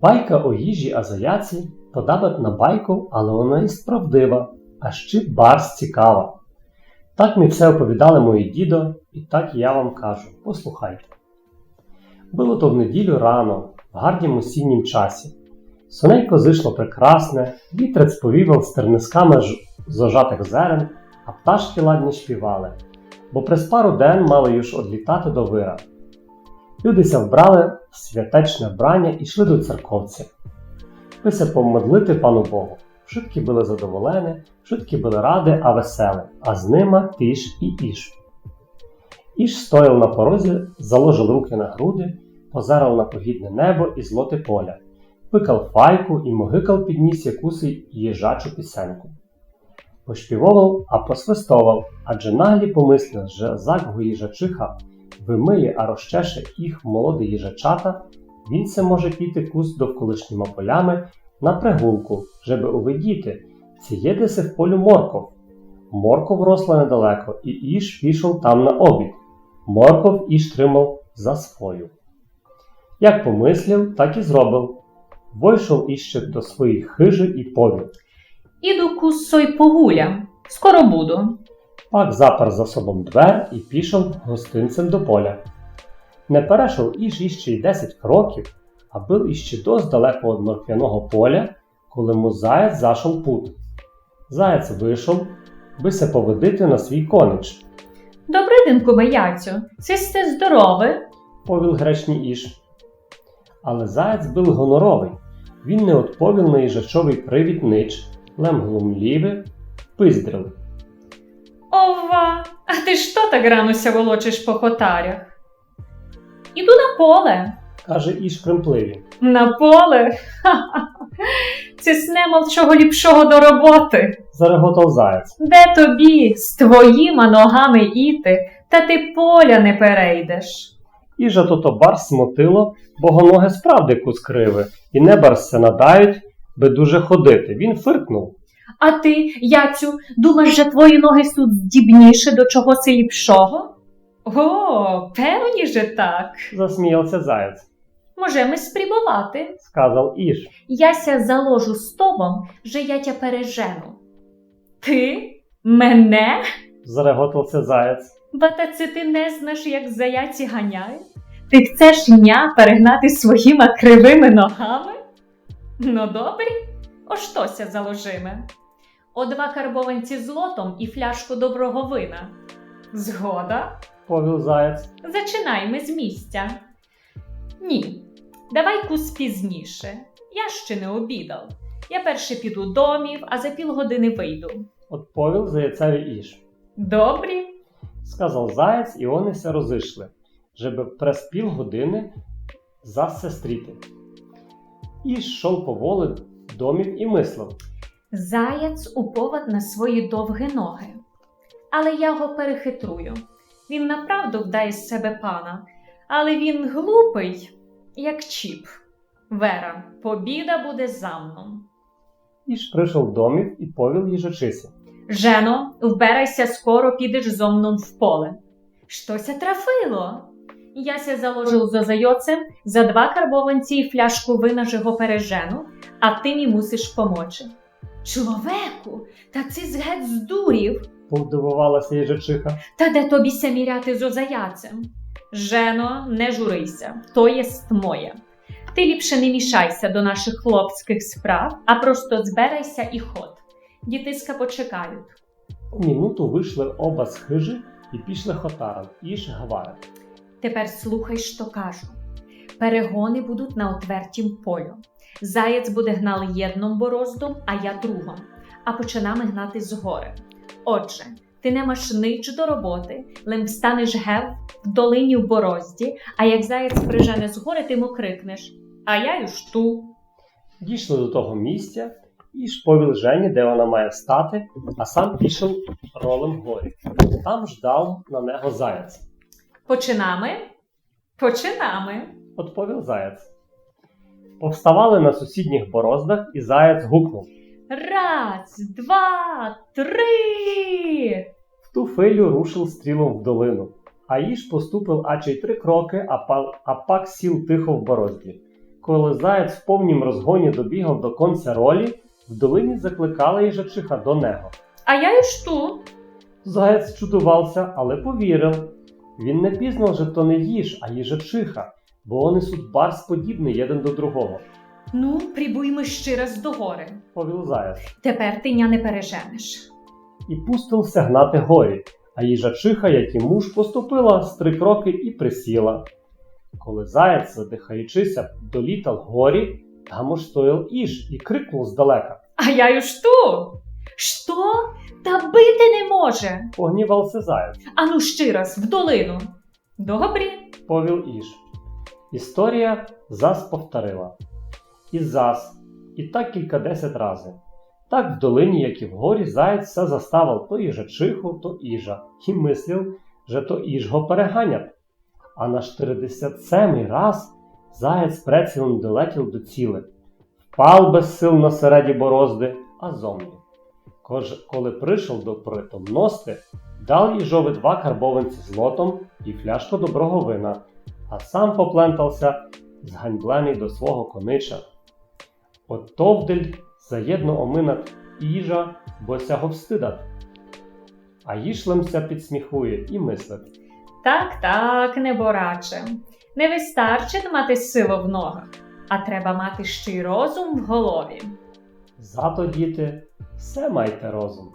Байка о їжі а заяці подабать на байку, але вона і справдива, а ще барс цікава. Так ми все оповідали мої дідо, і так я вам кажу. Послухайте. Було то в неділю рано, в гарнім осіннім часі. Сонейко зійшло прекрасне, вітрець повівав стернисками ж- зожатих зерен, а пташки ладні співали, бо през пару ден мали юж одлітати до вира. Людися вбрали в святечне вбрання і йшли до церковці. Пися помодлити пану Богу. Швидкі були задоволені, швидкі були ради, а веселі, а з ними тиш і іш. Іш стояв на порозі, заложив руки на груди, позирав на погідне небо і злоте поля, пикав файку і могикав підніс якусь їжачу пісеньку. Пошпівовав, а посвистовав, адже наглі помислив, що закгу їжачиха вимиє, а розчеше їх молоді їжачата, він се може піти кус довколишніми полями на пригулку, żeby увидіти, чи є се в полю морков. Морков росла недалеко, і Іш пішов там на обід. Морков Іш тримав за свою. Як помислив, так і зробив. Войшов іще до своєї хижі і повів. Іду куссой погулям. Скоро буду. Пак запер за собом двер і пішов гостинцем до поля. Не перейшов іж іще й десять кроків, а був іще досить далеко від морквяного поля, коли му заяць зашов пут. Заяць вийшов, би се поведити на свій конич, Добрий день, кубаяцю. Це сте здоровий? повіл гречний іж. Але заяць був гоноровий. Він не відповів на їжачовий привід нич, лем глумлівий, пиздрив. Ова, а ти що так рано ся волочиш по хотарях? Іду на поле. каже іж кремпливі. На поле? Ха-ха. Це снемов чого ліпшого до роботи. Зареготав заяць. Де тобі з твоїма ногами іти, та ти поля не перейдеш. Іжа тото барс смотило, бо ноги справді кускриви, і не барсся надають, би дуже ходити. Він фиркнув. А ти, Яцю, думаєш, що твої ноги тут здібніше до чогось ліпшого? О, певні же так. Засміявся заяць. Можемо спробувати. Сказав Іж. Яся заложу з тобом, що я тя пережену. Ти? Мене? Зареготався заяць. Ба та це ти не знаєш, як заяці ганяють? Ти chcеш ня перегнати своїми кривими ногами? Ну добре, оштося заложиме. О два карбованці злотом і фляжку доброго вина. Згода? Повів заяць. Зачинаймо з місця. Ні, давай кус пізніше. Я ще не обідав. Я перше піду домів, а за півгодини вийду. Отповів заяцеві Іж. Добрі? Сказав заяць, і вони се розійшли, щоб прес півгодини засестріти. Іж йшов поволи домів і мислив. Заяць уповад на свої довгі ноги. Але я його перехитрую. Він направду вдає з себе пана, але він глупий, як чіп. Вера, побіда буде за мною. Іж прийшов домів і повів їжачися. Жено, вбирайся скоро, підеш зо мною в поле. Щося трафило? Яся заложив за зайоцем за два карбованці і фляжку вина ж пережену, а ти мені мусиш помочи. Чоловеку, та це з геть здурів, Подивувалася їжачиха. та де тобі ся міряти зо заяцем? Жено, не журися, то єсть моє. Ти ліпше не мішайся до наших хлопських справ, а просто збирайся і ход. Дітиська почекають. У минуту вийшли оба з хижі і пішли хотаром. Іж говорить. Тепер слухай, що кажу. Перегони будуть на отвертім полю. Заєць буде гнали єдном бороздом, а я другом, а починами гнати згори. Отже, ти не маш нич до роботи, лим встанеш гев в долині в борозді, а як заєць прижене згори, ти му крикнеш А я й шту. Дійшли до того місця, і ж повів Жені, де вона має стати, а сам пішов ролем горі. Там ждав на нього заяць. Починами? Починами. Отповів заяць. Повставали на сусідніх бороздах, і заяць гукнув. Раз, два, три. В ту филю рушив стрілом в долину. А їж поступив аче й три кроки, а, па, а пак сів тихо в борозді. коли заєць в повнім розгоні добігав до конця ролі, в долині закликала їжачиха до нього. А я і жду. Заєць чудувався, але повірив. Він не пізнав, що то не їж, а їжачиха, бо вони суть барс подібний один до другого, Ну, прибуймо ще раз до гори. повів заєць. Тепер ти ня не переженеш. І пустився гнати горі, а їжачиха, як і муж, поступила з три кроки і присіла. Коли заєць, задихаючися, долітав горі, там уж стояв іж і крикнув здалека. А я й жду. Що? Та бити не може. Погнівався заєць. Ану ще раз в долину. Добрі. повів Іж. Історія зас повторила. І зас, і так кількадесят разів. Так в долині, як і в горі, заєць все заставив то їжачиху, то іжа, і мислив, що то іж го переганять. А на 47 раз заєць прецілом долетів до ціле, впав без сил на середі борозди, а зомлі. Коли прийшов до притомності, дав їжові два карбованці злотом і фляжку доброго вина, а сам поплентався зганьблений до свого конича. От товдель заєдно оминат іжа, бо сяго встидат. А їшлемся підсміхує і мислить. Так, так, небораче. Не вистачить мати силу в ногах, а треба мати ще й розум в голові. Зато, діти, все майте розум.